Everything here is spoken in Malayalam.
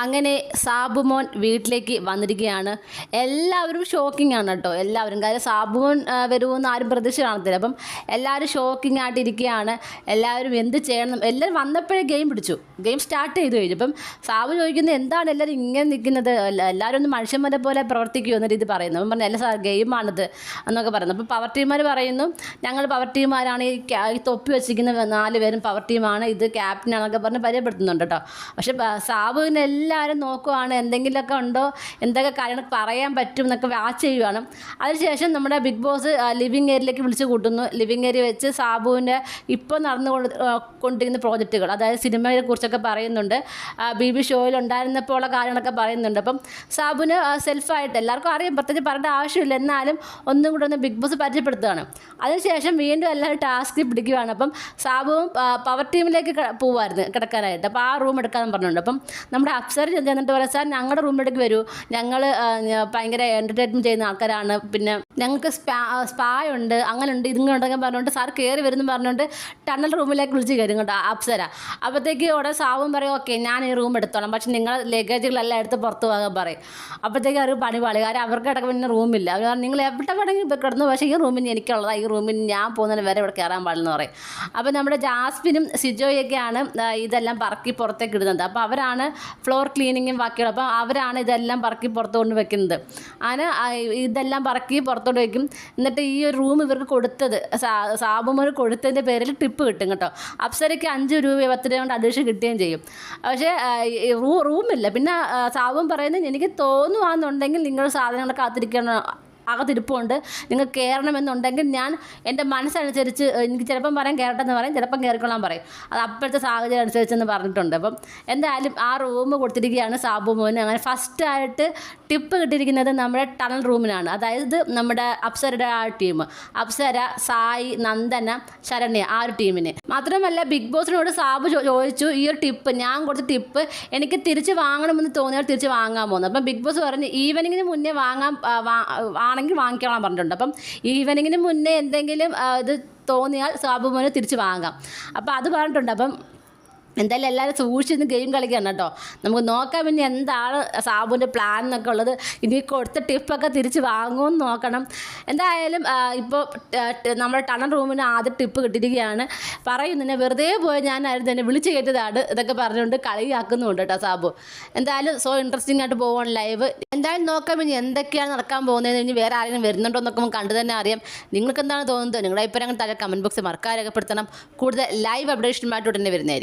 അങ്ങനെ സാബുമോൻ വീട്ടിലേക്ക് വന്നിരിക്കുകയാണ്. എല്ലാവരും ഷോക്കിംഗ് ആണ് കേട്ടോ. എല്ലാവരും. കാര്യം സാബുമോൻ വരുമോ വരുമെന്ന് ആരും പ്രതീക്ഷ കാണത്തില്ല. അപ്പം എല്ലാവരും ഷോക്കിംഗ് ആയിട്ടിരിക്കുകയാണ്. എല്ലാവരും എന്ത് ചെയ്യണം? എല്ലാവരും വന്നപ്പോഴേ ഗെയിം പിടിച്ചു. ഗെയിം സ്റ്റാർട്ട് ചെയ്തു കഴിഞ്ഞു. അപ്പം സാബു ചോദിക്കുന്നത് എന്താണ് എല്ലാവരും ഇങ്ങനെ നിൽക്കുന്നത്? എല്ലാവരും ഒന്ന് മനുഷ്യന്മാരെ പോലെ പ്രവർത്തിക്കുമോ എന്ന രീതി പറയുന്നു. അപ്പം പറഞ്ഞു അല്ല സാർ ഗെയിമാണിത് എന്നൊക്കെ പറയുന്നു. അപ്പോൾ പവർ ടീമാർ പറയുന്നു ഞങ്ങൾ പവർ ടീമാരാണ് ഈ തൊപ്പി വെച്ചിരിക്കുന്ന നാല് പേരും പവർ ടീമാണ് ഇത് ക്യാപ്റ്റനാണെന്നൊക്കെ പറഞ്ഞ് പരിചയപ്പെടുത്തുന്നുണ്ട് കേട്ടോ. പക്ഷേ ബ- സാബുവിനെ എല്ലാവരും നോക്കുവാണ് എന്തെങ്കിലുമൊക്കെ ഉണ്ടോ എന്തൊക്കെ കാര്യങ്ങൾ പറയാൻ പറ്റും എന്നൊക്കെ വാച്ച് ചെയ്യുവാണ്. അതിനുശേഷം നമ്മുടെ ബിഗ് ബോസ് ലിവിങ് ഏരിയയിലേക്ക് വിളിച്ച് കൂട്ടുന്നു. ലിവിങ് ഏരിയ വെച്ച് സാബുവിന്റെ ഇപ്പോൾ നടന്നു കൊണ്ട് കൊണ്ടിരിക്കുന്ന പ്രോജക്റ്റുകൾ അതായത് സിനിമയെ കുറിച്ചൊക്കെ പറയുന്നുണ്ട്. ബി ബി ഷോയിൽ ഉണ്ടായിരുന്നപ്പോൾ ഉള്ള കാര്യങ്ങളൊക്കെ പറയുന്നുണ്ട്. അപ്പം സാബുവിന് സെൽഫായിട്ട് എല്ലാവർക്കും അറിയാം. പ്രത്യേകിച്ച് പറയേണ്ട ആവശ്യമില്ല. എന്നാലും ഒന്നും കൂടെ ഒന്ന് ബിഗ് ബോസ് പരിചയപ്പെടുത്തുകയാണ്. അതിനുശേഷം വീണ്ടും എല്ലാവരും ടാസ്ക് പിടിക്കുകയാണ് അപ്പം സാബുവും പവർ ടീമിലേക്ക് പോവായിരുന്നു കിടക്കാനായിട്ട്. അപ്പോൾ ആ റൂം എടുക്കാമെന്ന് പറഞ്ഞിട്ടുണ്ട് അപ്പം നമ്മുടെ അപ്സര ചെന്ന് ചെന്നിട്ട് പറയാം സാർ ഞങ്ങളുടെ റൂമിലേക്ക് വരൂ. ഞങ്ങൾ ഭയങ്കര എന്റർടൈൻമെന്റ് ചെയ്യുന്ന ആൾക്കാരാണ്. പിന്നെ ഞങ്ങൾക്ക് സ്പാ സ്പാ ഉണ്ട് അങ്ങനെ ഉണ്ട് ഇതും ഉണ്ടെങ്കിൽ പറഞ്ഞുകൊണ്ട് സാർ കയറി വരുന്നു പറഞ്ഞുകൊണ്ട് ടണൽ റൂമിലേക്ക് വിളിച്ച് കയറും കേട്ടോ അപ്സര. അപ്പോഴത്തേക്ക് ഉടനെ സാവും പറയും ഓക്കെ ഞാൻ ഈ റൂം എടുത്തോളാം. പക്ഷെ നിങ്ങൾ ലഗേജുകളെല്ലാം എടുത്ത് പുറത്ത് പോകാൻ പറയും. അപ്പോഴത്തേക്ക് അവർ പണി പാളി കാരണം അവർക്ക് ഇടയ്ക്ക് പിന്നെ റൂമില്ല അവർ പറഞ്ഞു നിങ്ങൾ എവിടെ വേണമെങ്കിലും ഇപ്പോൾ കിടന്നു പക്ഷേ ഈ റൂമിന് എനിക്കുള്ളതാണ് ഈ റൂമിന് ഞാൻ പോകുന്നതിന് വരെ ഇവിടെ കയറാൻ പാടില്ലെന്ന് പറയും. അപ്പോൾ നമ്മുടെ ജാസ്മിനും സിജോയൊക്കെയാണ് ഇതെല്ലാം പറക്കി പുറത്തേക്ക് ഇടുന്നത്. അപ്പോൾ അവരാണ് ഫ്ലോർ ക്ലീനിങ്ങും ബാക്കിയുള്ള അപ്പോൾ അവരാണ് ഇതെല്ലാം പറക്കി പുറത്തുകൊണ്ട് വെക്കുന്നത്. അങ്ങനെ ഇതെല്ലാം പറക്കി പുറത്തോട്ട് വെക്കും. എന്നിട്ട് ഈ ഒരു റൂം ഇവർക്ക് കൊടുത്തത് സാബുമോന് കൊടുത്തതിന്റെ പേരിൽ ടിപ്പ് കിട്ടും കേട്ടോ. അപ്സരയ്ക്ക് അഞ്ച് രൂപ പത്ത് രൂപ കൊണ്ട് അഡീഷൻ കിട്ടുകയും ചെയ്യും. പക്ഷേ റൂമില്ല. പിന്നെ സാബും പറയുന്നത് എനിക്ക് തോന്നുവാന്നുണ്ടെങ്കിൽ നിങ്ങൾ സാധനങ്ങൾ കാത്തിരിക്കണം. അകത്തിരിപ്പുണ്ട്. നിങ്ങൾ കയറണമെന്നുണ്ടെങ്കിൽ ഞാൻ എന്റെ മനസ്സനുസരിച്ച് എനിക്ക് ചിലപ്പം പറയാൻ കയറട്ടെന്ന് പറയും ചിലപ്പം കയറിക്കൊള്ളാൻ പറയും. അത് അപ്പോഴത്തെ സാഹചര്യം അനുസരിച്ചെന്ന് പറഞ്ഞിട്ടുണ്ട്. അപ്പം എന്തായാലും ആ റൂം കൊടുത്തിരിക്കുകയാണ് സാബു മോന്. അങ്ങനെ ഫസ്റ്റായിട്ട് ടിപ്പ് കിട്ടിയിരിക്കുന്നത് നമ്മുടെ ടണൽ റൂമിനാണ്. അതായത് നമ്മുടെ അപ്സരയുടെ ആ ടീം. അപ്സര സായി നന്ദന ശരണ്യ ആ ഒരു ടീമിന്. മാത്രമല്ല ബിഗ് ബോസിനോട് സാബു ചോദിച്ചു ഈ ഒരു ടിപ്പ് ഞാൻ കൊടുത്ത ടിപ്പ് എനിക്ക് തിരിച്ച് വാങ്ങണമെന്ന് തോന്നിയാൽ തിരിച്ച് വാങ്ങാൻ പോകുന്നു അപ്പം ബിഗ് ബോസ് പറഞ്ഞു ഈവനിങ്ങിന് മുന്നേ വാങ്ങാൻ ആണെങ്കിൽ വാങ്ങിക്കോളാൻ പറഞ്ഞിട്ടുണ്ട്. അപ്പം ഈവനിങ്ങിന് മുന്നേ എന്തെങ്കിലും ഇത് തോന്നിയാൽ സാബു മോനെ തിരിച്ച് വാങ്ങാം. അപ്പം അത് പറഞ്ഞിട്ടുണ്ട്. അപ്പം എന്തായാലും എല്ലാവരും സൂക്ഷിച്ച് ഗെയിം കളിക്കാൻ കേട്ടോ. നമുക്ക് നോക്കാം പിന്നെ എന്താണ് സാബുവിന്റെ പ്ലാൻ എന്നൊക്കെ ഉള്ളത്. ഇനി കൊടുത്ത ടിപ്പൊക്കെ തിരിച്ച് വാങ്ങുമെന്ന് നോക്കണം. എന്തായാലും ഇപ്പോൾ നമ്മുടെ ടണൽ റൂമിന് ആദ്യ ടിപ്പ് കിട്ടിയിരിക്കുകയാണ്. പറയും നിന്നെ വെറുതെ പോയി ഞാനായിരുന്നു എന്നെ വിളിച്ച് കയറ്റിയതാണ് ഇതൊക്കെ പറഞ്ഞുകൊണ്ട് കളിയാക്കുന്നുണ്ട് കേട്ടോ സാബു. എന്തായാലും സോ ഇൻട്രസ്റ്റിംഗ് ആയിട്ട് പോവാണ് ലൈവ് എന്തായാലും നോക്കാം ഇനി എന്തൊക്കെയാണ് നടക്കാൻ പോകുന്നത് ഇനി വേറെ ആരെങ്കിലും വരുന്നുണ്ടോ എന്നൊക്കെ നമുക്ക് കണ്ടു തന്നെ അറിയാം. നിങ്ങൾക്ക് എന്താണ് തോന്നുന്നത്? നിങ്ങളുടെ അഭിപ്രായങ്ങൾ താഴെ കമന്റ് ബോക്സിൽ മറക്കാൻ രേഖപ്പെടുത്തണം. കൂടുതൽ ലൈവ് അപ്ഡേഷനുമായിട്ട് ഉടനെ വരുന്നതായിരിക്കും.